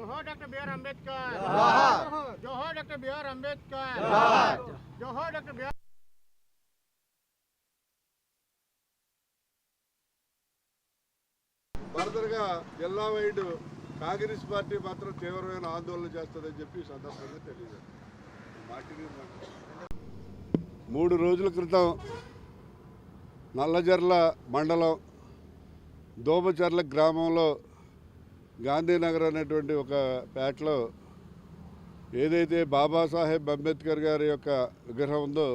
Zoho doctor BR Ambedkar జోహార్. జోహో doctor BR Ambedkar జోహార్. జోహో డాక్టర్ బిఆర్ ఫర్దర్గా జిల్లా వైడ్ కాంగ్రెస్ పార్టీ మాత్రం తీవ్రమైన ఆందోళన చేస్తుందని చెప్పి సందర్భంగా తెలియదు మూడు రోజుల క్రితం నల్లజర్ల మండలం దోమచర్ల గ్రామంలో గాంధీనగర్ అనేటువంటి ఒక పేటలో ఏదైతే బాబాసాహెబ్ అంబేద్కర్ గారి యొక్క విగ్రహం ఉందో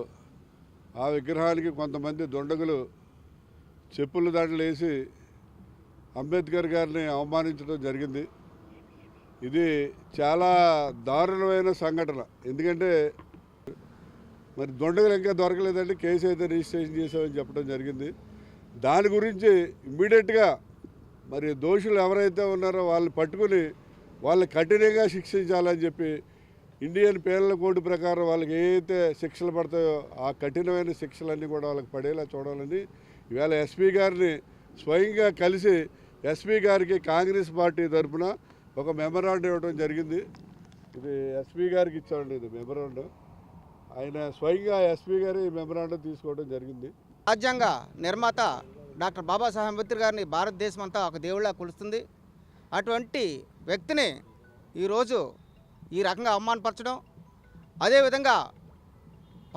ఆ విగ్రహానికి కొంతమంది దొండగులు చెప్పుల దాంట్లో వేసి అంబేద్కర్ గారిని అవమానించడం జరిగింది. ఇది చాలా దారుణమైన సంఘటన. ఎందుకంటే మరి దొండగలు ఇంకా దొరకలేదంటే కేసు అయితే రిజిస్ట్రేషన్ చేసామని చెప్పడం జరిగింది. దాని గురించి ఇమ్మీడియట్గా మరి దోషులు ఎవరైతే ఉన్నారో వాళ్ళు పట్టుకుని వాళ్ళు కఠినంగా శిక్షించాలని చెప్పి ఇండియన్ పేర్ల కోడ్ ప్రకారం వాళ్ళకి ఏదైతే శిక్షలు పడతాయో ఆ కఠినమైన శిక్షలన్నీ కూడా వాళ్ళకి పడేలా చూడాలని ఇవాళ ఎస్పీ గారిని స్వయంగా కలిసి ఎస్పీ గారికి కాంగ్రెస్ పార్టీ తరఫున ఒక మెమరాండం ఇవ్వడం జరిగింది. ఇది ఎస్పీ గారికి ఇచ్చామండి ఇది మెమరాండం. ఆయన స్వయంగా ఎస్పీ గారి మెమరాండం తీసుకోవడం జరిగింది. రాజ్యాంగ నిర్మాత డాక్టర్ బాబాసాహెబ్ అంబేద్కర్ గారిని భారతదేశం అంతా ఒక దేవుళ్ళ కొలుస్తుంది. అటువంటి వ్యక్తిని ఈరోజు ఈ రకంగా అవమానపరచడం అదేవిధంగా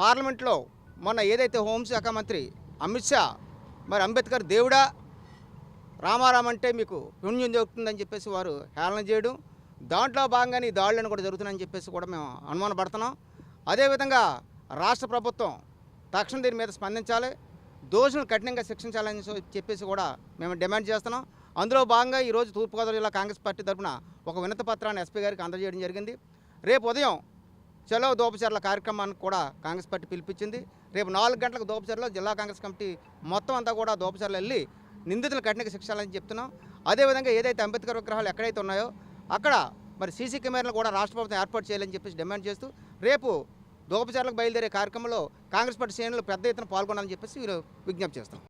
పార్లమెంట్లో మొన్న ఏదైతే హోంశాఖ మంత్రి అమిత్ షా మరి అంబేద్కర్ దేవుడా రామారాం అంటే మీకు పుణ్యం జరుగుతుందని చెప్పేసి వారు హేళన చేయడం దాంట్లో భాగంగానే ఈ దాడులను కూడా జరుగుతున్నాయని చెప్పేసి కూడా మేము అనుమానపడుతున్నాం. అదేవిధంగా రాష్ట్ర ప్రభుత్వం తక్షణం దీని మీద స్పందించాలి. దోషులను కఠినంగా శిక్షించాలని చెప్పేసి కూడా మేము డిమాండ్ చేస్తున్నాం. అందులో భాగంగా ఈరోజు తూర్పుగోదావరి జిల్లా కాంగ్రెస్ పార్టీ తరఫున ఒక వినతి పత్రాన్ని ఎస్పీ గారికి అందజేయడం జరిగింది. రేపు ఉదయం చలో దోపచర్ల కార్యక్రమానికి కూడా కాంగ్రెస్ పార్టీ పిలిపించింది. రేపు నాలుగు గంటలకు దోపచర్లో జిల్లా కాంగ్రెస్ కమిటీ మొత్తం అంతా కూడా దోపచర్లు వెళ్ళి నిందితులు కఠినంగా శిక్షాలని చెప్తున్నాం. అదేవిధంగా ఏదైతే అంబేద్కర్ విగ్రహాలు ఎక్కడైతే ఉన్నాయో అక్కడ మరి సీసీ కెమెరాలు కూడా రాష్ట్ర ప్రభుత్వం ఏర్పాటు చేయాలని చెప్పేసి డిమాండ్ చేస్తూ రేపు దోపచారులకు బయలుదేరే కార్యక్రమంలో కాంగ్రెస్ పార్టీ శ్రేణులు పెద్ద ఎత్తున పాల్గొనాలని చెప్పేసి వీరు విజ్ఞప్తి చేస్తాం